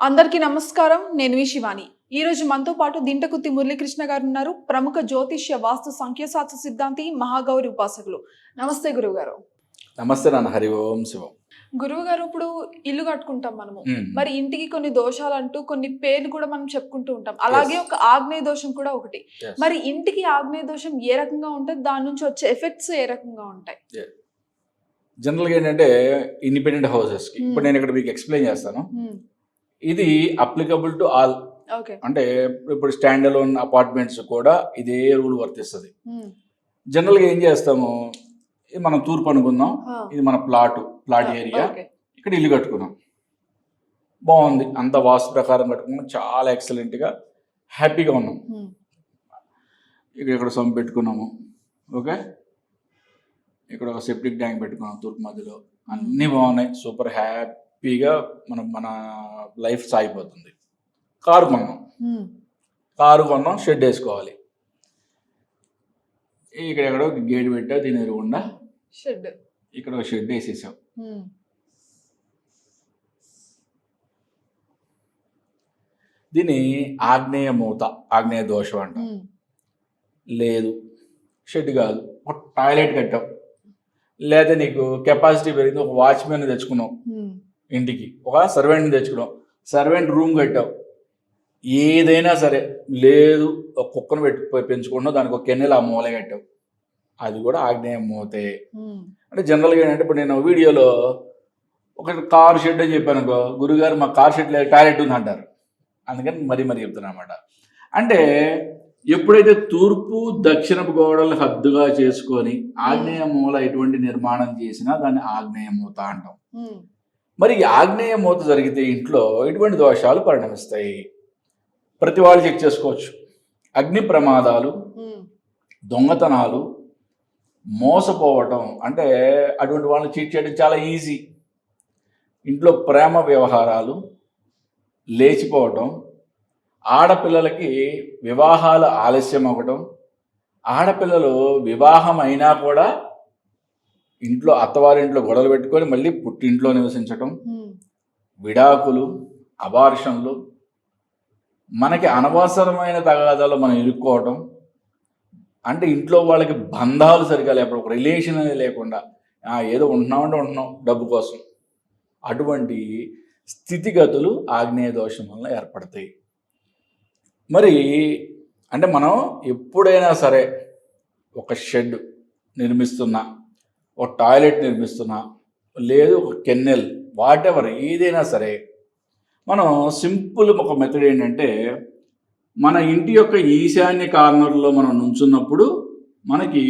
అందరికీ నమస్కారం నేను మీ శివాని. ఈ రోజు మనతో పాటు దింటకుత్తి మురళీకృష్ణ గారు ఉన్నారు. ప్రముఖ జ్యోతిష్య వాస్తు సంఖ్యాశాస్త్ర సిద్ధాంతి మహాగౌరి ఉపాసకులు. నమస్తే గురువు గారు నమస్తే నాన్న హరి ఓం శివం. గురువు గారు ఇప్పుడు ఇల్లు కట్టుకుంటాం మనము. మరి ఇంటికి కొన్ని దోషాలు అంటూ కొన్ని పేర్లు కూడా మనం చెప్పుకుంటూ ఉంటాం. అలాగే ఒక ఆగ్నేయ దోషం కూడా ఒకటి. మరి ఇంటికి ఆగ్నేయ దోషం ఏ రకంగా ఉంటుంది? దాని నుంచి వచ్చే ఎఫెక్ట్స్ ఏ రకంగా ఉంటాయి? జనరల్గా ఏంటంటే ఇండిపెండెంట్ హౌసెస్ Hmm. ఇప్పుడు నేను ఇక్కడ మీకు ఎక్స్ప్లెయిన్ చేస్తాను. ఇది అప్లికబుల్ టు ఆల్ అంటే ఇప్పుడు స్టాండ్ అలోన్ అపార్ట్మెంట్స్ కూడా ఇదే రూల్ వర్తిస్తుంది. మ్మ్. జనరల్గా ఏం చేస్తాము? ఇది మనం తూర్పు అనుకుందాం. ఇది మన ప్లాట్ ప్లాట్ ఏరియా ఇక్కడ ఇల్లు కట్టుకున్నాం. బాగుంది. అంత వాస్తు ప్రకారం కట్టుకున్నాం. చాలా ఎక్సలెంట్గా హ్యాపీగా ఉన్నాం. మ్మ్. ఇక్కడ ఇక్కడ సొమ్ము పెట్టుకున్నాము. ఓకే ఇక్కడ ఒక సెప్టిక్ ట్యాంక్ పెట్టుకున్నాం తూర్పు మధ్యలో. అన్నీ బాగున్నాయి. సూపర్ హ్యాపీగా మన మన లైఫ్ సాగిపోతుంది. కారు కొన్నాం. కారు కొన్నాం షెడ్ వేసుకోవాలి. ఇక్కడ ఎక్కడో గేట్ పెట్టా దీని ఎదురుగుండా షెడ్. ఇక్కడ ఒక షెడ్ వేసేసాం. దీన్ని ఆగ్నేయ మూత ఆగ్నేయ దోషం అంట. లేదు. షెడ్ కాదు. ఒక టాయిలెట్ కట్టాం. లేదా నీకు కెపాసిటీ పెరిగింది ఒక వాచ్మెన్ తెచ్చుకున్నాం. మ్మ్. ఇంటికి. ఒక సర్వెంట్ని తెచ్చుకున్నాం. సర్వెంట్ రూమ్ కట్టావు ఏదైనా సరే లేదు ఒక కుక్కను పెట్టి పెంచుకున్నావు దానికి ఒక కెన్నెల ఆ మూల కట్టావు అది కూడా ఆగ్నేయం మూతే. అంటే జనరల్గా ఏంటంటే ఇప్పుడు నేను వీడియోలో ఒక కార్ షెడ్ అని చెప్పాను అనుకో గురుగారు మా కార్ షెడ్ లేదు టాయిలెట్ ఉంది అంటారు అందుకని మరీ మరీ చెప్తున్నా అనమాట అంటే ఎప్పుడైతే తూర్పు దక్షిణపు గోడలు హద్దుగా చేసుకొని ఆగ్నేయ మూల ఎటువంటి నిర్మాణం చేసినా దాన్ని ఆగ్నేయ మూత అంటాం. మరి ఆగ్నేయ మూత జరిగితే ఇంట్లో ఎటువంటి దోషాలు పరిణమిస్తాయి. ప్రతి వాళ్ళు చెక్ చేసుకోవచ్చు. అగ్ని ప్రమాదాలు. దొంగతనాలు మోసపోవటం అంటే అటువంటి వాళ్ళని చీట్ చేయడం చాలా ఈజీ. ఇంట్లో ప్రేమ వ్యవహారాలు లేచిపోవటం ఆడపిల్లలకి వివాహాలు ఆలస్యం అవ్వటం ఆడపిల్లలు వివాహం అయినా కూడా ఇంట్లో అత్తవారింట్లో గొడవలు పెట్టుకొని మళ్ళీ పుట్టింట్లో నివసించటం. విడాకులు అబార్షన్లు మనకి అనవసరమైన తగాదాలు మనం ఇరుక్కోవటం. అంటే ఇంట్లో వాళ్ళకి బంధాలు సరిగా లేకపోతే ఒక రిలేషన్ అనేది లేకుండా "ఆ, ఏదో ఉంటున్నామంటే ఉంటున్నాం డబ్బు కోసం. అటువంటి స్థితిగతులు ఆగ్నేయ దోషం వల్ల ఏర్పడతాయి. మరి అంటే మనం ఎప్పుడైనా సరే ఒక షెడ్ నిర్మిస్తున్నా ఒక టాయిలెట్ నిర్మిస్తున్నా లేదు ఒక కెన్నెల్ వాట్ ఎవర్ ఏదైనా సరే. మనం సింపుల్ ఒక మెథడ్ ఏంటంటే మన ఇంటి యొక్క ఈశాన్య కార్నర్లో మనం నుంచున్నప్పుడు మనకి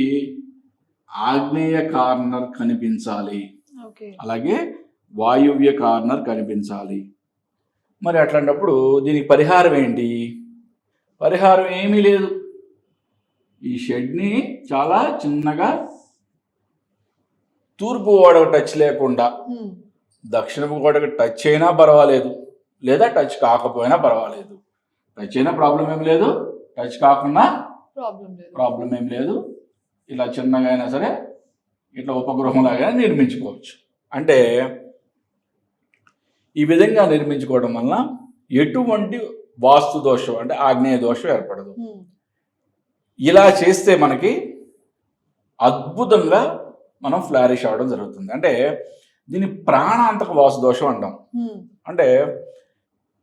ఆగ్నేయ కార్నర్ కనిపించాలి. ఓకే. అలాగే వాయువ్య కార్నర్ కనిపించాలి. మరి అట్లాంటప్పుడు దీనికి పరిహారం ఏంటి? పరిహారం ఏమీ లేదు. ఈ షెడ్ని చాలా చిన్నగా తూర్పు గోడకు టచ్ లేకుండా. దక్షిణపు గోడకు టచ్ అయినా పర్వాలేదు లేదా టచ్ కాకపోయినా పర్వాలేదు. టచ్ అయినా ప్రాబ్లం ఏం లేదు టచ్ కాకుండా ప్రాబ్లం ఏం లేదు. ఇలా చిన్నగా అయినా సరే ఇట్లా ఉపగ్రహంలాగా నిర్మించుకోవచ్చు. అంటే ఈ విధంగా నిర్మించుకోవడం వల్ల ఎటువంటి వాస్తు దోషం అంటే ఆగ్నేయ దోషం ఏర్పడదు. ఇలా చేస్తే మనకి అద్భుతంగా మనం ఫ్లారిష్ అవ్వడం జరుగుతుంది. అంటే దీన్ని ప్రాణాంతక వాస్తు దోషం అంటాం. అంటే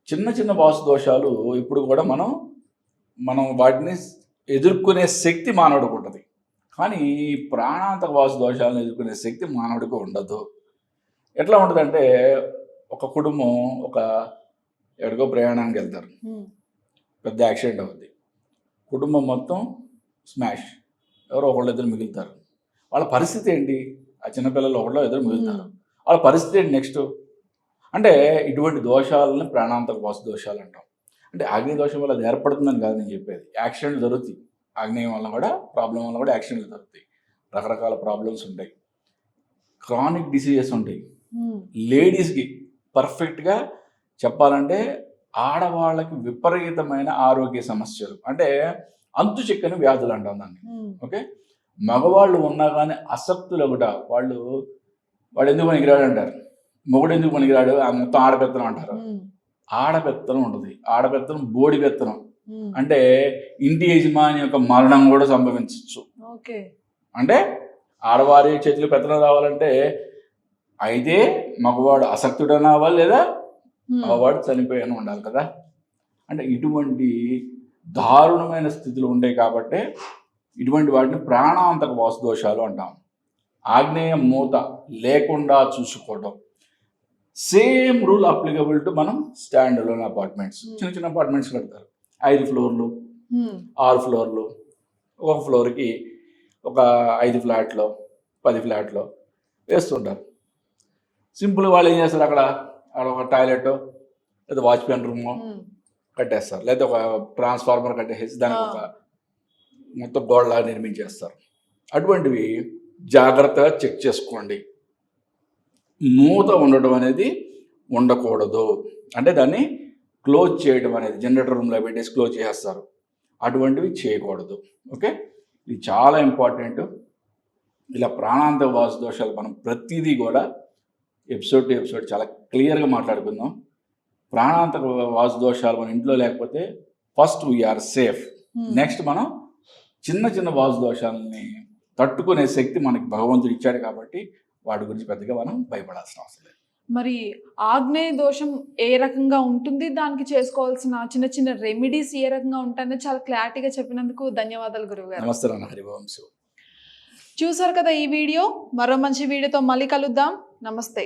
చిన్న చిన్న వాస్తు దోషాలు ఇప్పుడు కూడా మనం మనం వాటిని ఎదుర్కొనే శక్తి మానవుడికి ఉంటుంది. కానీ ప్రాణాంతక వాస్తు దోషాలను ఎదుర్కొనే శక్తి మానవుడికి ఉండదు. ఎట్లా ఉంటుందంటే ఒక కుటుంబం ఒక ఎక్కడికో ప్రయాణానికి వెళ్తారు. పెద్ద యాక్సిడెంట్ అవుద్ది. కుటుంబం మొత్తం స్మాష్. ఎవరో ఒకళ్ళు ఇద్దరు మిగులుతారు. వాళ్ళ పరిస్థితి ఏంటి? ఆ చిన్నపిల్లలు ఒకళ్ళు ఇద్దరు మిగులుతారు వాళ్ళ పరిస్థితి ఏంటి నెక్స్ట్? అంటే ఇటువంటి దోషాలని ప్రాణాంతక వాస్తు దోషాలు అంటాం. అంటే ఆగ్నేయ దోషం వల్ల అది ఏర్పడుతుందని కాదు నేను చెప్పేది. యాక్సిడెంట్ జరుగుతాయి. ఆగ్నేయం వల్ల కూడా ప్రాబ్లం వల్ల కూడా యాక్సిడెంట్లు జరుగుతాయి. రకరకాల ప్రాబ్లమ్స్ ఉంటాయి. క్రానిక్ డిసీజెస్ ఉంటాయి. లేడీస్కి పర్ఫెక్ట్గా చెప్పాలంటే ఆడవాళ్ళకి విపరీతమైన ఆరోగ్య సమస్యలు. అంటే అంతు చిక్కని వ్యాధులు అంటాం దాన్ని. ఓకే? మగవాళ్ళు ఉన్నా కానీ అసక్తులు ఒకట. వాళ్ళు వాడు ఎందుకు పనికిరాడు అంటారు? మొగుడు ఎందుకు పనికిరాడు? ఆ మొత్తం ఆడపెత్తనం అంటారు. ఆడపెత్తనం ఉంటుంది. ఆడపెత్తనం బోడి పెత్తనం. అంటే ఇంటి యజమాని యొక్క మరణం కూడా సంభవించవచ్చు అంటే ఆడవారి చేతులు పెత్తనం రావాలంటే అయితే మగవాడు అసక్తుడని అవ్వాలి లేదా. మగవాడు చనిపోయాను ఉండాలి కదా. అంటే ఇటువంటి దారుణమైన స్థితులు ఉంటాయి కాబట్టి ఇటువంటి వాటిని ప్రాణాంతక వాసు దోషాలు అంటాం. ఆగ్నేయ మూత లేకుండా చూసుకోవడం సేమ్ రూల్ అప్లికబుల్ టు మనం స్టాండ్ లోన్ అపార్ట్మెంట్స్ చిన్న చిన్న అపార్ట్మెంట్స్ కడతారు. ఐదు ఫ్లోర్లు ఉమ్. ఆరు ఫ్లోర్లు ఒక ఫ్లోర్కి ఒక ఐదు ఫ్లాట్లో పది ఫ్లాట్లో వేస్తుంటారు. సింపుల్ వాళ్ళు ఏం చేస్తారు అక్కడ? అక్కడ ఒక టాయిలెట్ లేదా వాచ్మెన్ రూమ్ ఉమ్. కట్టేస్తారు. లేదా ఒక ట్రాన్స్ఫార్మర్ కట్టేసి దానికి ఒక మొత్తం గోడలా నిర్మించేస్తారు. అటువంటివి జాగ్రత్తగా చెక్ చేసుకోండి. మూత ఉండడం అనేది ఉండకూడదు. అంటే దాన్ని క్లోజ్ చేయడం అనేది జనరేటర్ రూమ్లో పెట్టేసి క్లోజ్ చేసేస్తారు. అటువంటివి చేయకూడదు. ఓకే? ఇది చాలా ఇంపార్టెంట్. ఇలా ప్రాణాంత వాసు దోషాలు మనం ప్రతిదీ కూడా ఎపిసోడ్ టు ఎపిసోడ్ చాలా క్లియర్గా మాట్లాడుకుందాం. ప్రాణాంతక వాసు దోషాలు మన ఇంట్లో లేకపోతే first we are safe. Um. Next మనం చిన్న చిన్న వాసు దోషాలని తట్టుకునే శక్తి మనకి భగవంతుడు ఇచ్చాడు కాబట్టి వాటి గురించి పెద్దగా మనం భయపడాల్సిన అవసరం లేదు. మరి ఆగ్నేయ దోషం ఏ రకంగా ఉంటుంది? దానికి చేసుకోవాల్సిన చిన్న చిన్న రెమెడీస్ ఏ రకంగా ఉంటాయని చాలా క్లారిటీగా చెప్పినందుకు ధన్యవాదాలు గురువు గారు నమస్తే నాన్న హరివంశు చూసారు కదా ఈ వీడియో? మరో మంచి వీడియోతో మళ్ళీ కలుద్దాం. నమస్తే.